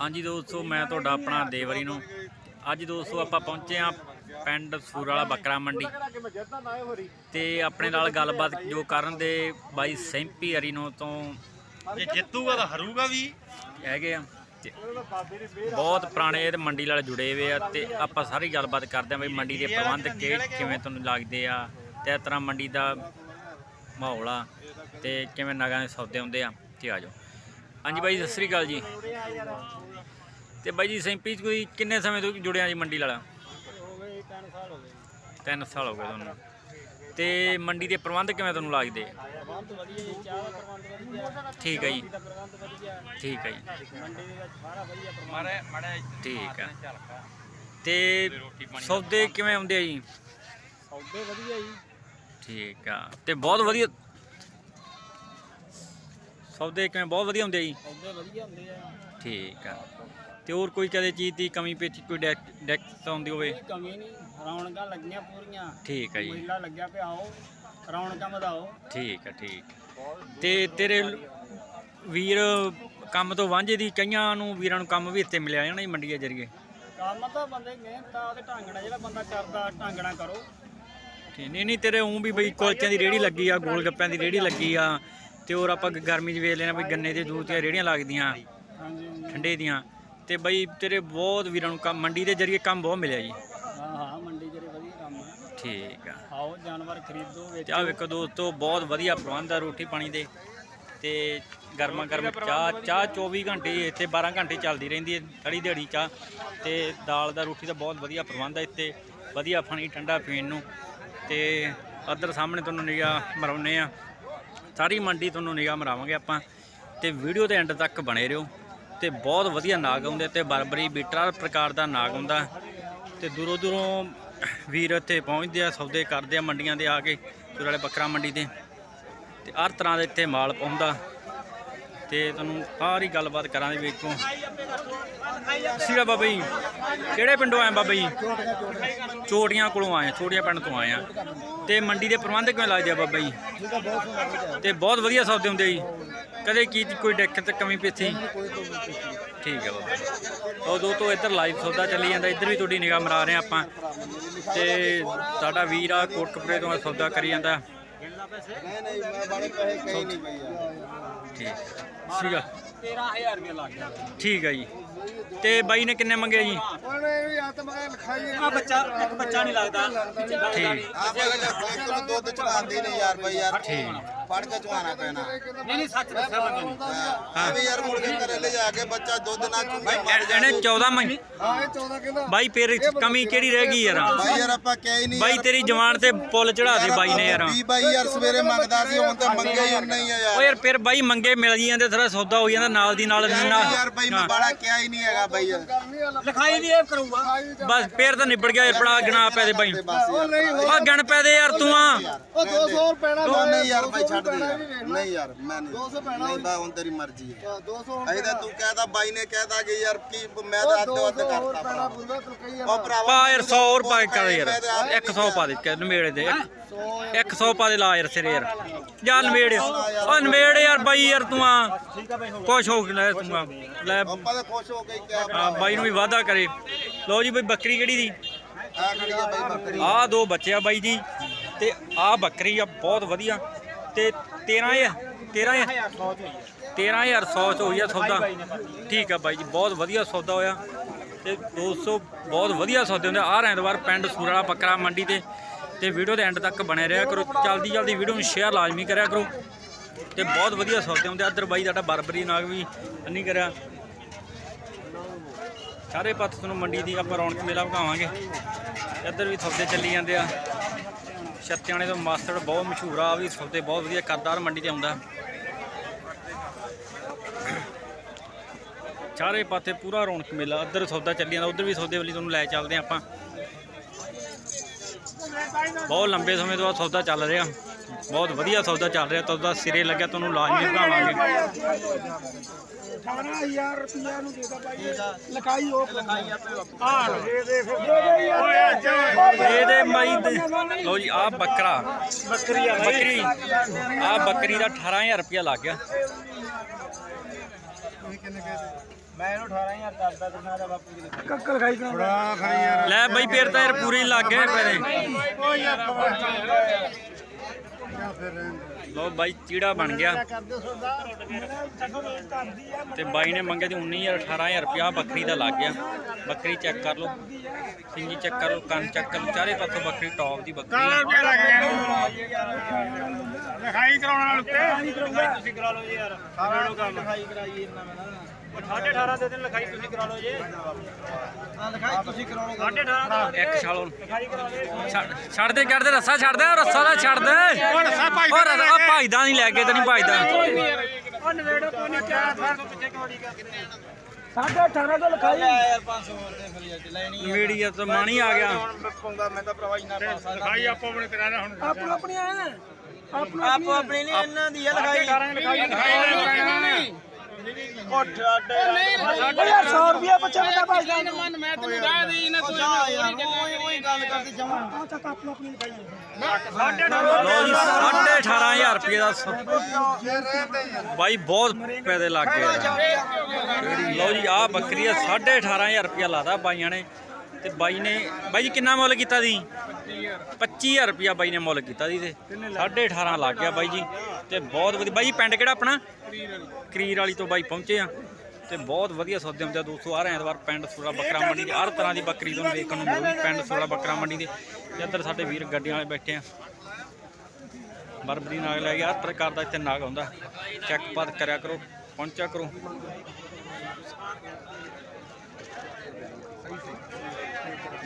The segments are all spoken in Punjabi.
ਹਾਂਜੀ ਦੋਸਤੋ ਮੈਂ ਤੁਹਾਡਾ ਆਪਣਾ ਦੇਵਰੀ ਨੂੰ। ਅੱਜ ਦੋਸਤੋ ਆਪਾਂ ਪਹੁੰਚੇ ਆ ਪਿੰਡ ਸੂਰ ਵਾਲਾ ਬੱਕਰਾ ਮੰਡੀ। ਤੇ ਆਪਣੇ ਨਾਲ ਗੱਲਬਾਤ ਜੋ ਕਰਨ ਦੇ ਬਾਈ ਸੈਂਪੀ ਅਰੀਨੋ ਤੋਂ ਜੇ ਜਿੱਤੂਗਾ ਤਾਂ ਹਰੂਗਾ ਵੀ। ਹੈਗੇ ਆ। ਬਹੁਤ ਪੁਰਾਣੇ ਇਹ ਮੰਡੀ ਨਾਲ ਜੁੜੇ ਹੋਏ ਆ ਤੇ ਆਪਾਂ ਸਾਰੀ ਗੱਲਬਾਤ ਕਰਦੇ ਆ ਬਈ ਮੰਡੀ ਦੇ ਪ੍ਰਬੰਧ ਕਿਵੇਂ ਤੁਹਾਨੂੰ ਲੱਗਦੇ ਆ ਤੇ ਇਸ ਤਰ੍ਹਾਂ ਮੰਡੀ ਦਾ ਮਾਹੌਲ ਆ ਤੇ ਕਿਵੇਂ ਨਗਾਂ ਦੇ ਸੌਦੇ ਹੁੰਦੇ ਆ। ਤੇ ਆ ਜਾਓ। ਹਾਂਜੀ ਬਾਈ ਸਤਿ ਸ੍ਰੀ ਅਕਾਲ ਜੀ। ਤੇ ਬਾਈ ਜੀ ਸੈਂਪੀ ਚ ਕੋਈ ਕਿੰਨੇ ਸਮੇਂ ਤੋਂ ਜੁੜਿਆ ਜੀ ਮੰਡੀ ਵਾਲਾ? ਹੋ ਗਏ 3 ਸਾਲ ਹੋ ਗਏ 3 ਸਾਲ ਹੋ ਗਏ ਤੁਹਾਨੂੰ। ਤੇ ਮੰਡੀ ਦੇ ਪ੍ਰਬੰਧ ਕਿਵੇਂ ਤੁਹਾਨੂੰ ਲੱਗਦੇ? ਆ? ਪ੍ਰਬੰਧ ਵਧੀਆ ਜੀ ਚਾਹ ਦਾ ਪ੍ਰਬੰਧ ਵਧੀਆ ਠੀਕ ਹੈ ਜੀ। ਠੀਕ ਹੈ ਜੀ। ਮੰਡੀ ਦੇ ਵਿੱਚ ਸਾਰਾ ਵਧੀਆ ਪ੍ਰਬੰਧ ਮਾਰੇ ਮਾੜੇ ਠੀਕ ਝਲਕਾ ਤੇ ਸੌਦੇ ਕਿਵੇਂ ਹੁੰਦੇ ਆ ਜੀ? ਸੌਦੇ ਵਧੀਆ ਜੀ। ਠੀਕ ਆ। ਤੇ ਬਹੁਤ ਵਧੀਆ ਸੌਦੇ ਕਿਵੇਂ? ਬਹੁਤ ਵਧੀਆ ਹੁੰਦੇ ਆ ਜੀ। ਸੌਦੇ ਵਧੀਆ ਹੁੰਦੇ ਆ। ਠੀਕ ਆ। ਤੇ ਹੋਰ ਕੋਈ ਕਦੇ ਚੀਜ਼ ਦੀ ਕਮੀ ਪੇਚੀ ਕੋਈ ਡੈਕ ਡੈਕ ਆਉਂਦੀ ਹੋਵੇ? ਕੋਈ ਕਮੀ ਨਹੀਂ। ਰੌਣਕਾਂ ਲੱਗੀਆਂ ਪੂਰੀਆਂ। ਠੀਕ ਆ ਜੀ। ਮੇਲਾ ਲੱਗਿਆ ਪਿਆ ਆਓ। ਰੌਣਕਾਂ ਵਧਾਓ। ਠੀਕ ਆ ਠੀਕ ਤੇ ਤੇਰੇ ਵੀਰ ਕੰਮ ਤੋਂ ਵਾਂਝੇ ਦੀ ਕਈਆਂ ਨੂੰ ਵੀਰਾਂ ਨੂੰ ਕੰਮ ਵੀ ਇੱਥੇ ਮਿਲਿਆ ਜਾਣਾ ਜੀ ਮੰਡੀਆਂ ਜਰੀਏ? ਕੰਮ ਤਾਂ ਬੰਦੇ ਮਿਹਨਤ ਆ ਉਹਦੇ ਢੰਗ ਨਾਲ ਜਿਹੜਾ ਬੰਦਾ ਕਰਦਾ ਢੰਗ ਨਾਲ ਕਰੋ। ਠੀਕ ਨਹੀਂ ਨਹੀਂ ਤੇਰੇ ਉਂ ਵੀ ਬਈ ਕੁਲਚਿਆਂ ਦੀ ਰੇੜੀ ਲੱਗੀ ਆ ਗੋਲ ਗੱਪਿਆਂ ਦੀ ਰੇੜੀ ਲੱਗੀ ਆ। ਤੇ ਹੋਰ ਆਪਾਂ ਗਰਮੀ 'ਚ ਵੇਖ ਲੈਣਾ ਬਈ ਗੰਨੇ ਦੇ ਜੂਸ ਦੀਆਂ ਰੇੜੀਆਂ ਲੱਗਦੀਆਂ ਠੰਡੇ ਦੀਆਂ ਤੇ ਬਈ ਤੇਰੇ ਬਹੁਤ ਵੀਰਾਂ ਨੂੰ ਕੰਮ ਮੰਡੀ ਦੇ ਜਰੀਏ ਕੰਮ ਬਹੁਤ ਮਿਲਿਆ ਜੀ। ਹਾਂ ਹਾਂ ਮੰਡੀ ਜਿਹੜੇ ਵਧੀਆ ਕੰਮ ਆ। ਠੀਕ ਆ। ਆਓ ਜਾਨਵਰ ਖਰੀਦੋ ਤੇ ਵੇਚੋ ਆਹ ਵੇਖੋ ਦੋਸਤੋ ਬਹੁਤ ਵਧੀਆ ਪ੍ਰਬੰਧ ਆ ਰੋਟੀ ਪਾਣੀ ਦੇ। ਤੇ ਗਰਮਾ ਗਰਮ ਚਾਹ ਚਾਹ 24 ਘੰਟੇ ਇੱਥੇ 12 ਘੰਟੇ ਚੱਲਦੀ ਰਹਿੰਦੀ ਹੈ ਥੜੀ ਦਿਹਾੜੀ ਚਾਹ। ਤੇ ਦਾਲ ਦਾ ਰੋਟੀ ਦਾ ਬਹੁਤ ਵਧੀਆ ਪ੍ਰਬੰਧ ਹੈ ਇੱਥੇ ਵਧੀਆ ਪਾਣੀ ਠੰਡਾ ਪੀਣ ਨੂੰ। ਤੇ ਅੱਧਰ ਸਾਹਮਣੇ ਤੁਹਾਨੂੰ ਨਿਗਾਹ ਮਰਾਉਨੇ ਆ ਸਾਰੀ ਮੰਡੀ ਤੁਹਾਨੂੰ ਨਿਗਾਹ ਮਰਾਵਾਂਗੇ ਆਪਾਂ ਤੇ ਵੀਡੀਓ ਦੇ ਐਂਡ ਤੱਕ ਬਣੇ ਰਹੋ ਤੇ ਬਹੁਤ ਵਧੀਆ ਨਾਗ ਆਉਂਦੇ ਤੇ ਬਰਬਰੀ ਬੀਟਰਾ ਪ੍ਰਕਾਰ ਦਾ ਨਾਗ ਆਉਂਦਾ। ਤੇ ਦੂਰੋਂ ਦੂਰੋਂ ਵੀਰ ਇੱਥੇ ਪਹੁੰਚਦੇ ਆ, ਸੌਦੇ ਕਰਦੇ ਆ ਮੰਡੀਆਂ ਦੇ ਆ ਕੇ ਸੂਰ ਵਾਲੇ ਬੱਕਰਾ ਮੰਡੀ ਤੇ। ਤੇ ਹਰ ਤਰ੍ਹਾਂ ਦੇ ਇੱਥੇ ਮਾਲ ਪਾਉਂਦਾ ਤੇ ਤੁਹਾਨੂੰ ਸਾਰੀ ਗੱਲਬਾਤ ਕਰਾਂਗੇ ਵੇਖੋ ਸੀਰਾ ਬਾਬਾ ਜੀ। ਕਿਹੜੇ ਪਿੰਡੋਂ ਆਏ ਬਾਬਾ ਜੀ? ਚੋਟੀਆਂ ਕੋਲੋਂ ਆਏ ਚੋਟੀਆਂ ਪਿੰਡ ਤੋਂ ਆਏ ਆ। ਤੇ ਮੰਡੀ ਦੇ ਪ੍ਰਬੰਧ ਕਿਵੇਂ ਲੱਗਦੇ ਆ ਬਾਬਾ ਜੀ? ਤੇ ਬਹੁਤ ਵਧੀਆ ਸੌਦੇ ਹੁੰਦੇ ਜੀ। ਕਦੇ ਕੀ ਕੋਈ ਦਿੱਕਤ, ਕਮੀ ਪੇਥੀ ਠੀਕ ਹੈ ਬਾਬਾ ਜੀ। ਉਹ ਦੋ ਤੋਂ ਇੱਧਰ ਲਾਈਵ ਸੌਦਾ ਚੱਲੀ ਜਾਂਦਾ। ਇੱਧਰ ਵੀ ਤੁਹਾਡੀ ਨਿਗਾਹ ਮਰਾ ਰਹੇ ਹਾਂ ਆਪਾਂ। ਤੇ ਸਾਡਾ ਵੀਰ ਆ, ਕੋਟਕਪੁਰੇ ਤੋਂ ਸੌਦਾ ਕਰੀ ਜਾਂਦਾ। ਨਹੀਂ ਨਹੀਂ, ਮੈਂ ਬੜੇ ਪੈਸੇ ਕਹੀ ਨਹੀਂ ਪਈ ਯਾਰ ਠੀਕ ਸੀਗਾ 13000 ਰੁਪਏ ਲੱਗ ਗਿਆ। ਠੀਕ ਹੈ ਜੀ। ਤੇ ਬਾਈ ਨੇ ਕਿੰਨੇ ਮੰਗੇ ਜੀ? ਉਹਨੇ ਵੀ ਮਗਾ ਲਿਖਾਈ ਆ ਬੱਚਾ ਇੱਕ ਬੱਚਾ ਨਹੀਂ ਲੱਗਦਾ। ਠੀਕ। ਆ ਨੂੰ ਦੁੱਧ ਚੜਾਉਂਦੀ ਨਹੀਂ ਯਾਰ ਬਈ ਯਾਰ। ਫੜ ਕੇ ਚਵਾਣਾ ਪੈਣਾ। ਨਹੀਂ ਨਹੀਂ ਸੱਚ ਦੱਸਿਆ ਬੰਦੇ ਨੇ। ਹਾਂ। ਵੀ ਯਾਰ ਮੁੜ ਕੇ ਘਰੇ ਲੈ ਜਾ ਕੇ ਬੱਚਾ ਦੁੱਧ ਨਾ ਚੁੰਗੇ ਮਰ ਇਹਨੇ 14 ਮੰਗੇ ਹਾਂ ਇਹ 14 ਕਹਿੰਦਾ। ਬਾਈ ਫਿਰ ਕਮੀ ਕਿਹੜੀ ਰਹਿ ਗਈ ਯਾਰ? ਬਾਈ ਯਾਰ ਆਪਾਂ ਕਹਿ ਹੀ ਨਹੀਂ ਬਾਈ ਤੇਰੀ ਜਵਾਨ ਤੇ ਪੁੱਲ ਚੜਾ ਦੇ ਬਾਈ ਨੇ ਯਾਰ। ਵੀ ਬਾਈ ਯਾਰ ਸਵੇਰੇ ਮੰਗਦਾ ਸੀ ਹੁਣ ਤਾਂ ਮੰਗੇ ਹੀ ਨਹੀਂ ਆ ਓ ਯਾਰ ਯਾਰ ਫਿਰ ਬਾਈ ਮੰਗੇ ਮਿਲ ਜਾਂਦੇ ਥੋੜਾ ਸੌਦਾ ਹੋ ਜਾਂਦਾ ਨਾਲ ਦੀ ਨਾਲ ਯਾਰ ਬਾਈ ਮੈਂ ਬੜਾ ਕਿਹਾ ਹੀ ਨਹੀਂ ਹੈਗਾ ਬਾਈ ਯਾਰ। ਲਿਖਾਈ ਵੀ ਇਹ ਕਰੂਗਾ। ਬਸ ਫੇਰ ਤਾਂ ਨਿਬੜ ਗਿਆ ਯਾਰ ਬੜਾ ਗਣਾ ਪੈ ਦੇ ਬਾਈ। ਓ ਗਣ ਪੈ ਦੇ ਯਾਰ ਤੂੰ ਆ ਉਹ 200 ਪੈਣਾ ਨਹੀਂ ਯਾਰ ਬਾਈ ਛੱਡ ਦੇ ਯਾਰ। ਨਹੀਂ ਯਾਰ ਮੈਂ ਨਹੀਂ। 200 ਪੈਣਾ ਨਹੀਂ ਬਾ ਹੁਣ ਤੇਰੀ ਮਰਜ਼ੀ ਹੈ। 200 ਇਹਦਾ ਤੂੰ ਕਹਿਦਾ ਬਾਈ ਨੇ ਕਹਿਦਾ ਕਿ ਯਾਰ ਕੀ ਮੈਂ ਤਾਂ ਅੱਧ ਅੱਧ ਕਰਤਾ ਭਰਾ ਉਹ ਭਰਾਵਾ ਪਾ ਯਾਰ 100 ਹੋਰ ਪਾ ਕੇ ਕਰ ਯਾਰ 100 ਪਾ ਦੇ ਕਿ ਨਵੇੜੇ ਦੇ 100 ਪਾ ਦੇ ਲਾ ਯਾਰ ਸਿਰੇ ਯਾਰ। ਜਾ ਨਵੇੜ। ਓ ਨਵੇੜ ਯਾਰ ਬਾਈ ਯਾਰ ਤੂੰ ਆ। ਕੁਛ ਹੋ ਕੇ ਲੈ ਤੂੰ ਆ। ਲੈ। ਆਪਾਂ ਤਾਂ ਖੁਸ਼ ਹੋ ਗਏ ਕਿਆ ਆ, ਬਾਈ ਨੂੰ ਵੀ ਵਾਅਦਾ ਕਰੇ। ਲਓ ਜੀ ਬਈ ਬੱਕਰੀ ਕਿਹੜੀ ਦੀ? ਆ ਆ ਦੋ ਬੱਚੇ ਆ ਬਾਈ ਜੀ। ਤੇ ਆਹ ਬੱਕਰੀ ਆ ਬਹੁਤ ਵਧੀਆ। ਤੇ 13000 13000 13100 ਚ ਹੋਈ ਆ। ਸੌਦਾ। ਠੀਕ ਆ ਬਾਈ ਜੀ ਬਹੁਤ ਵਧੀਆ ਸੌਦਾ ਹੋਇਆ। ਤੇ 200 ਬਹੁਤ ਵਧੀਆ ਸੌਦੇ ਹੁੰਦੇ ਆ। ਐਤਵਾਰ ਪਿੰਡ ਸੂਰਾਲਾ ਬੱਕਰਾ ਮੰਡੀ ਤੇ ਤੇ ਵੀਡੀਓ ਦੇ ਐਂਡ ਤੱਕ ਬਣੇ ਰਿਹਾ ਕਰੋ। ਜਲਦੀ ਜਲਦੀ ਵੀਡੀਓ ਨੂੰ ਸ਼ੇਅਰ ਲਾਜ਼ਮੀ ਕਰਿਆ ਕਰੋ। ਤੇ ਬਹੁਤ ਵਧੀਆ ਸੌਦੇ ਹੁੰਦੇ ਆ। ਇੱਧਰ ਬਾਈ ਸਾਡਾ ਬਰਬਰੀ ਨਾਗ ਵੀ ਨਹੀਂ ਕਰਿਆ। ਸਾਰੇ ਪਾਸੇ ਤੁਹਾਨੂੰ ਮੰਡੀ ਦੀ ਆਪਾਂ ਰੌਣਕ ਮੇਲਾ ਵਿਖਾਵਾਂਗੇ। ਇੱਧਰ ਵੀ ਸੌਦੇ ਚੱਲੀ ਜਾਂਦੇ ਆ। ਛੱਤਿਆਣੇ ਤੋਂ ਮਾਸਟਰ ਬਹੁਤ ਮਸ਼ਹੂਰ ਆ ਆਹ ਵੀ ਸੌਦੇ ਬਹੁਤ ਵਧੀਆ ਕਰਦਾ ਔਰ ਮੰਡੀ ਤੇ ਆਉਂਦਾ। ਚਾਰੇ ਪਾਸੇ ਪੂਰਾ ਰੌਣਕ ਮੇਲਾ ਇੱਧਰ ਸੌਦਾ ਚੱਲੀ ਜਾਂਦਾ, ਉੱਧਰ ਵੀ ਸੌਦੇ ਵਾਲੀ ਤੁਹਾਨੂੰ ਲੈ ਚੱਲਦੇ ਆ ਆਪਾਂ। ਬਹੁਤ ਲੰਬੇ ਸਮੇਂ ਤੋਂ ਬਾਅਦ ਸੌਦਾ ਚੱਲ ਰਿਹਾ। ਬਹੁਤ ਵਧੀਆ ਸੌਦਾ ਚੱਲ ਰਿਹਾ ਤੁਹਾਡਾ ਸਿਰੇ ਲੱਗਿਆ ਤੁਹਾਨੂੰ ਲਾਜ਼ਮੀ ਵਿਖਾਵਾਂਗੇ 18000 ਰੁਪਿਆ ਨੂੰ ਦੇਦਾ ਬਾਈ। ਲਿਖਾਈ ਉਹ ਲਿਖਾਈ ਆਪੇ ਆ ਦੇ ਦੇ ਫਿਰ। ਇਹਦੇ ਮਾਈ ਦੇ ਲੋ ਜੀ ਆ ਬੱਕਰਾ। ਬੱਕਰੀ ਆ ਬੱਕਰੀ। ਆ ਬੱਕਰੀ ਦਾ 18000 ਰੁਪਇਆ ਲੱਗ ਗਿਆ। ਮੈਂ ਇਹਨੂੰ 18000 ਕਰਦਾ ਤੇ ਮੈਂ ਬਾਪੂ ਜੀ ਲਿਖਾਈ ਕੱਕਲ ਖਾਈ ਕਰਾਉਂਦਾ ਲੈ ਬਈ ਫੇਰ ਤਾਂ ਯਾਰ ਪੂਰੇ ਲੱਗ ਗਏ ਪੈਰੇ ਲੋ ਬਾਈ ਚੀੜਾ ਬਣ ਗਿਆ। ਤੇ ਬਾਈ ਨੇ ਮੰਗਿਆ ਤੇ 19000 18000 ਰੁਪਇਆ ਬੱਕਰੀ ਦਾ ਲੱਗ ਗਿਆ। ਬੱਕਰੀ ਚੈੱਕ ਕਰ ਲਓ। ਸਿੰਗੀ ਚੈੱਕ ਕਰ ਲਓ ਕੰਨ ਚੈੱਕ ਕਰ ਲਓ। ਚਾਰੇ ਪਾਸੋਂ ਬੱਕਰੀ ਟੌਪ ਦੀ ਬੱਕਰੀ। ਹੈ। ਲਿਖਾਈ ਕਰਾਉਣ ਵਾਲੇ ਉੱਤੇ। ਲਿਖਾਈ ਤੁਸੀਂ ਕਰਾ ਲਓ ਜੀ ਯਾਰ ਸਾਰਿਆਂ ਨੂੰ ਕੰਮ ਲਿਖਾਈ ਕਰਾਈਏ ਇਹਨਾਂ ਮੈਂ ਨਾ। 18.5 ਦੇ ਦਿਨ ਲਿਖਾਈ ਤੁਸੀਂ ਕਰਾ ਲਓ ਜੀ। ਹਾਂ ਲਿਖਾਈ ਤੁਸੀਂ ਕਰਾ ਲਓ 18.5 ਇੱਕ ਛਾਲੋ ਲਿਖਾਈ ਕਰਾ ਲਓ ਛੱਡ- ਦੇ ਕੱਢ ਦੇ ਰੱਸਾ ਛੱਡ ਦੇ ਰੱਸਾ ਦਾ ਛੱਡ ਦੇ। ਉਹ ਰੱਸਾ ਭਾਈਦਾ ਨਹੀਂ ਲੈ ਕੇ ਤੇ ਨਹੀਂ ਭਾਈਦਾ ਉਹ ਨਵੇੜੋ ਕੋਈ ਨਹੀਂ ਚਾਰ ਫਰ ਤੋਂ ਪਿੱਛੇ ਕੌੜੀ ਕਰਦੇ ਸਾਢੇ 18 ਤੋਂ ਲਿਖਾਈ। ਯਾਰ 500 ਹੋਰ ਦੇ ਫਿਰ ਅੱਜ ਲੈਣੀ ਮੀਡੀਆ ਤੋਂ ਮਾਣੀ ਆ ਗਿਆ। ਹੁਣ ਪਾਉਂਦਾ ਮੈਂ ਤਾਂ ਪ੍ਰਵਾਹ ਨਾ ਪਾ ਸਕਦਾ ਲਿਖਾਈ ਆਪੋ ਆਪਣੇ ਕਰਾ ਹੁਣ। ਆਪੋ ਆਪਣੀ ਆ ਆਪੋ ਆਪਣੀ ਨਹੀਂ ਇਹਨਾਂ ਦੀ ਆ ਲਿਖਾਈ। ਲਿਖਾਈ। ਉਹ ਯਾਰ 100 ਰੁਪਏ ਬੱਚਾ ਬੰਦਾ ਭਾਜਦਾ ਮਨ ਮੈਂ ਤੈਨੂੰ ਰਾਹ ਦੇਈ ਨਾ ਤੂੰ ਯਾਰ ਉਹੀ ਉਹੀ ਗੱਲ ਕਰਦੀ ਜਮਾ ਆ ਚੱਕ ਆਪੋ ਆਪਣੀ ਲਿਖਾਈ ਲੋ ਜੀ 18500 ਰੁਪਏ ਦਾ ਸ- ਬਾਈ ਬਹੁਤ ਪੈਦੇ ਲੱਗ ਗਏ ਲੋ ਜੀ ਆ ਬੱਕਰੀ ਆ 18500 ਰੁਪਏ ਲਾਦਾ ਬਾਈਆਂ ਨੇ ਤੇ ਬਾਈ ਨੇ, ਬਾਈ ਜੀ ਕਿੰਨਾ ਮੁੱਲ ਕੀਤਾ ਦੀ 25000 ਰੁਪਿਆ ਬਾਈ ਨੇ ਮੁੱਲ ਕੀਤਾ ਦੀ ਤੇ 18500 ਲੱਗ ਗਿਆ ਬਾਈ ਜੀ। ਤੇ ਬਹੁਤ ਵਧੀਆ, ਬਾਈ ਜੀ ਪਿੰਡ ਕਿਹੜਾ ਆਪਣਾ? ਕਰੀਰ ਵਾਲੀ ਤੋਂ ਬਾਈ ਪਹੁੰਚੇ ਆ। ਤੇ ਬਹੁਤ ਵਧੀਆ ਸੌਦੇ ਹੁੰਦੇ ਆ ਦੋਸਤੋ ਹਰ ਐਤਵਾਰ ਪਿੰਡ ਸੂਰਾ ਬੱਕਰਾ ਮੰਡੀ ਦੇ, ਹਰ ਤਰ੍ਹਾਂ ਦੀ ਬੱਕਰੀ ਤੁਹਾਨੂੰ ਵੇਖਣ ਨੂੰ ਮਿਲੂਗੀ, ਪਿੰਡ ਸੂਰਾ ਬੱਕਰਾ ਮੰਡੀ ਦੇ। ਇੱਧਰ ਸਾਡੇ ਵੀਰ ਗੱਡੀਆਂ ਵਾਲੇ ਬੈਠੇ ਆ। ਬਰਬਰੀ ਨਾਗ ਲੈ ਗਿਆ ਹਰ ਪ੍ਰਕਾਰ ਦਾ ਇੱਥੇ ਨਾਗ ਹੁੰਦਾ ਚੈੱਕ ਪਾਤ ਕਰਿਆ ਕਰੋ, ਪਹੁੰਚਿਆ ਕਰੋ।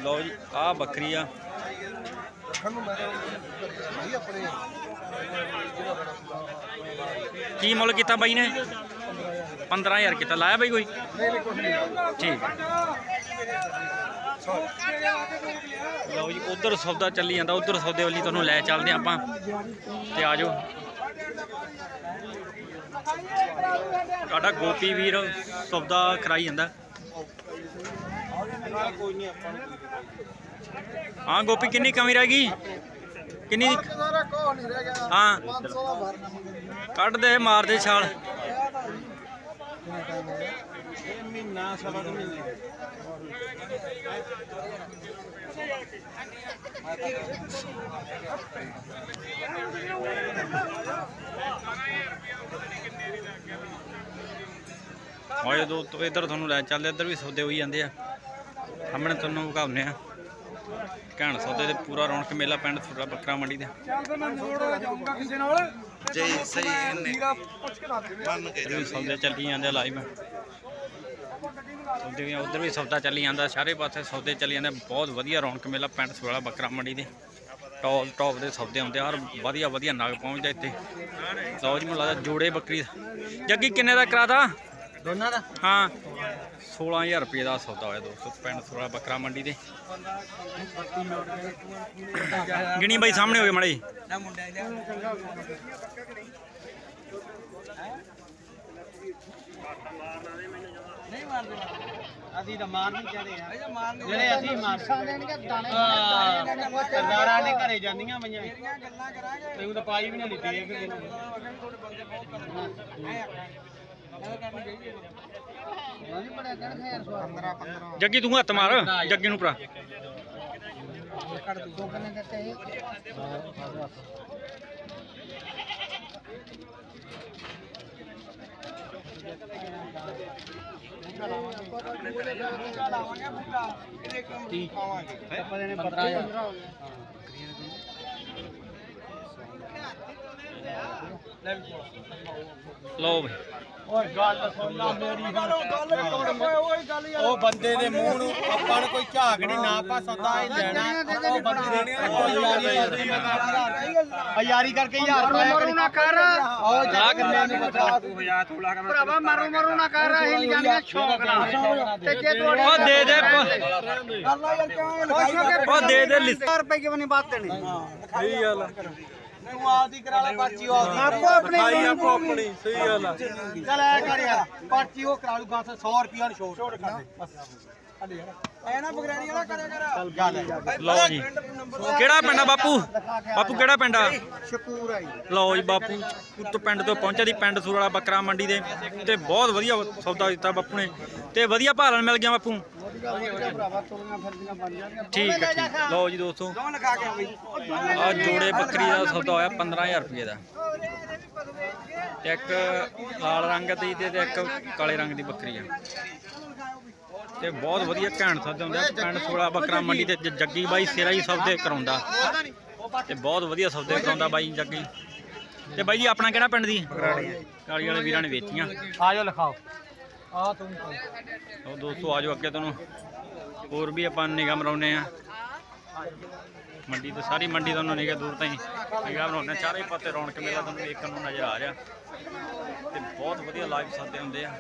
ਲਓ ਜੀ, ਆਹ ਬੱਕਰੀ ਆ। ਕੀ ਮੁੱਲ ਕੀਤਾ ਬਾਈ ਨੇ? 15000 ਕੀਤਾ। ਲਾਇਆ ਬਾਈ ਕੋਈ? ਠੀਕ ਲਓ ਜੀ, ਉਧਰ ਸੌਦਾ ਚੱਲੀ ਜਾਂਦਾ। ਉਧਰ ਸੌਦੇ ਵਾਲੀ ਤੁਹਾਨੂੰ ਲੈ ਚੱਲਦੇ ਹਾਂ ਆਪਾਂ। ਤੇ ਆ ਜਾਓ। ਸਾਡਾ ਗੋਪੀ ਵੀਰ ਸੌਦਾ ਕਰਾਈ ਜਾਂਦਾ। ਹਾਂ ਗੋਪੀ, ਕਿੰਨੀ ਕਮੀ ਰਹਿ ਗਈ? ਕਿੰਨੀ ਸਾਰਾ ਕੋਹ ਨਹੀਂ ਰਹਿ ਗਿਆ ਹਾਂ। 500 ਦਾ ਭਰਨਾ ਕੱਢ ਦੇ, ਮਾਰ ਦੇ ਛਾਲ। ਮਹੀਨਾ ਸਵਾ ਮਹੀਨੇ ਹੋਏ ਦੋ ਇੱਧਰ ਤੁਹਾਨੂੰ ਲੈ ਚੱਲਦੇ, ਇੱਧਰ ਵੀ ਸੌਦੇ ਹੋਈ ਜਾਂਦੇ ਆ। ਸਾਹਮਣੇ ਤੁਹਾਨੂੰ ਵਿਖਾਉਂਦੇ ਆ। ਘਣ ਸੌਦੇ ਤੇ ਪੂਰਾ ਰੌਣਕ ਮੇਲਾ ਪਿੰਡ ਸੁਰਾ ਬੱਕਰਾ ਮੰਡੀ ਦੇ। ਚੱਲ ਤੇ ਮੈਂ ਮੋੜ ਜਾਊਂਗਾ ਕਿਸੇ ਨਾਲ। ਜੀ ਸਹੀ ਇਹਨੇ ਵੀਰਾ ਪੁੱਛ ਕੇ ਦੱਸ ਦੇ ਮੰਨ ਕੇ ਇੱਧਰ ਵੀ ਸੌਦੇ ਚੱਲੀ ਜਾਂਦੇ ਲਾਈਵ ਸੌਦੇ ਵੀ ਉਧਰ ਵੀ ਸੌਦਾ ਚੱਲੀ ਜਾਂਦਾ ਸਾਰੇ ਪਾਸੇ ਸੌਦੇ ਚੱਲੀ ਜਾਂਦੇ ਬਹੁਤ ਵਧੀਆ ਰੌਣਕ ਮੇਲਾ ਪਿੰਡ ਸੁਰਾ ਬੱਕਰਾ ਮੰਡੀ ਦੇ। ਟੌਪ ਟੌਪ ਦੇ ਸੌਦੇ ਹੁੰਦੇ ਆ, ਹਰ ਵਧੀਆ ਵਧੀਆ ਨਗ ਪਹੁੰਚਦਾ ਇੱਥੇ। ਲਓ ਜੀ ਮੈਨੂੰ ਲੱਗਦਾ ਜੋੜੇ ਬੱਕਰੀ ਦਾ। ਜੱਗੀ ਕਿੰਨੇ ਦਾ ਕਰਾਤਾ? ਦੋਨਾਂ ਦਾ? ਹਾਂ। 16000 ਰੁਪਏ ਦਾ ਸੌਦਾ ਹੋਇਆ ਦੋਸਤੋ ਪਿੰਡ ਸੁਰਾ ਬੱਕਰਾ ਮੰਡੀ ਦੇ। ਗਿਣੀ ਬਾਈ ਸਾਹਮਣੇ ਹੋ ਗਏ ਮੜੇ ਨਾ ਮੁੰਡਾ ਲਿਆ। ਨਹੀਂ ਮਾਰਦੇ। ਅਸੀਂ ਤਾਂ ਮਾਰ ਨਹੀਂ ਚਾਹਦੇ ਯਾਰ। ਜਿਹੜੇ ਅਸੀਂ ਮਾਰ ਸਰਦਾਰਾਂ ਦੇ ਘਰੇ ਜਾਂਦੀਆਂ ਪਈਆਂ। ਤਾਂ ਪਾਈ ਵੀ ਨਾ ਲਿੱਤੀ ਇੱਕ ਦਿਨ ਜੱਗੀ ਤੂੰ ਹੱਥ ਮਾਰ ਜੱਗੀ ਨੂੰ ਭਰਾ। ਆਪਾਂ ਦੇਣੇ 15000 ਲਓ ਬਈ। ਓਏ ਗੱਲ ਸੁਣ ਲਾ ਮੇਰੀ ਗੱਲ ਉਹ ਬੰਦੇ ਦੇ ਮੂੰਹ ਨੂੰ ਆਪਾਂ ਨੂੰ ਕੋਈ ਝਾਕ ਨਹੀਂ ਨਾ ਆਪਾਂ ਸੌਦਾ ਹੀ ਲੈਣਾ। ਉਹ ਬੰਦੇ ਨੇ ਯਾਰੀ ਕਰਕੇ ਯਾਰ ਮਰੂ ਨਾ ਕਰ। ਉਹ ਲੱਗ ਭਰਾਵਾ ਮਰੂ ਮਰੂ ਨਾ ਕਰ ਅਸੀਂ ਲਿਜਾਣੀਆਂ ਸ਼ੌਕ ਨਾਲ। ਤੇ ਜੇ ਤੁਹਾਡੇ ਉਹ ਦੇ ਦੇ ਪ- ਅੱਲਾ ਯਾਰ ਕਿਉਂ? ਲਿਖਾਈ ਉਹ ਦੇ। ਦੇ ਲਿਸ- ਰੁਪਏ ਕਿਵੇਂ ਨਹੀਂ ਬਾਤ ਦੇਣੀ? ਸਹੀ ਗੱਲ ਤੂੰ ਆਪਦੀ ਕਰਾ ਲੈ ਪਰਚੀ ਆਪਦੀ ਆਪੋ ਆਪਣੀ ਲਿਖਾਈ ਆਪੋ ਆਪਣੀ ਸਹੀ ਗੱਲ ਆ। ਚੱਲ ਐ ਕਰ ਯਾਰ ਪਰਚੀ ਉਹ ਕਰਾ ਲੂ 100 ਰੁਪਿਆ ਨੂੰ ਛੋੜ। ਛੋੜ ਕਰ ਦੇ। ਬਸ। ਹਲੇ ਯਾਰ। ਐ ਨਾ ਬਗਰਾਣੀ ਵਾਲਾ ਕਰਿਆ ਕਰ। ਚੱਲ ਜਾ ਲਓ ਜੀ। ਕਿਹੜਾ ਪਿੰਡ ਆ ਬਾਪੂ? ਬਾਪੂ ਕਿਹੜਾ ਪਿੰਡ ਆ? ਸ਼ਕੂਰ ਆਈ ਲਓ ਜੀ ਬਾਪੂ ਉੱਤੋਂ ਪਿੰਡ ਤੋਂ ਪਹੁੰਚਿਆ ਦੀ ਪਿੰਡ ਸੂਰ ਵਾਲਾ ਬੱਕਰਾ ਮੰਡੀ ਦੇ। ਤੇ ਬਹੁਤ ਵਧੀਆ ਸੌਦਾ ਦਿੱਤਾ ਬਾਪੂ ਨੇ। ਤੇ ਵਧੀਆ ਭਾਅ ਮਿਲ ਗਿਆ ਬਾਪੂ। ਠੀਕ ਹੈ ਠੀਕ। ਹੈ। ਲਓ ਜੀ ਦੋਸਤੋ। ਦੋਵਾਂ ਲਿਖਾ ਕੇ ਬਈ ਆ ਜੋੜੇ ਬੱਕਰੀ ਦਾ ਸੌਦਾ ਹੋਇਆ 15000 ਰੁਪਏ ਦਾ। ਇੱਕ ਲਾਲ ਰੰਗ ਦੀ ਤੇ ਇੱਕ ਕਾਲੇ ਰੰਗ ਦੀ ਬੱਕਰੀ ਆ। ਤੇ ਬਹੁਤ ਵਧੀਆ ਘੈਂਟ ਸੌਦੇ ਹੁੰਦੇ ਆ। ਪਿੰਡ ਸੋਲਾ ਬੱਕਰਾ ਮੰਡੀ ਤੇ ਜੱਗੀ ਬਾਈ ਸਿਰਾ ਹੀ ਸੌਦੇ ਕਰਾਉਂਦਾ। ਤੇ ਬਹੁਤ ਵਧੀਆ ਸੌਦੇ ਕਰਾਉਂਦਾ ਬਾਈ ਜੱਗੀ। ਤੇ ਬਾਈ ਜੀ ਆਪਣਾ ਕਿਹੜਾ ਪਿੰਡ ਦੀ? ਕਾਲੀ ਵਾਲੇ ਵੀਰਾਂ ਨੇ ਵੇਚੀਆਂ। ਆ ਜਾ ਲਿਖਾਓ। ਆ ਤੂੰ ਉਹ ਦੋਸਤੋ, ਆਜੋ ਅੱਗੇ ਤੁਹਾਨੂੰ ਹੋਰ ਵੀ ਆਪਾਂ ਨਿਗਾਹ ਮਰਾਉਨੇ ਆ ਮੰਡੀ ਤੇ, ਸਾਰੀ ਮੰਡੀ ਤੁਹਾਨੂੰ ਨਿਗਾਹ ਦੂਰ ਤਾਈਂ ਨਿਗਾਹ ਮਰਾਉਨੇ ਆ। ਚਾਰੇ ਪਾਸੇ ਰੌਣਕ ਮੇਲਾ ਤੁਹਾਨੂੰ ਇੱਕ ਨੂੰ ਨਜ਼ਰ ਆ ਰਿਹਾ। ਤੇ ਬਹੁਤ ਵਧੀਆ ਲਾਈਵ ਸਾਦੇ ਹੁੰਦੇ ਆ।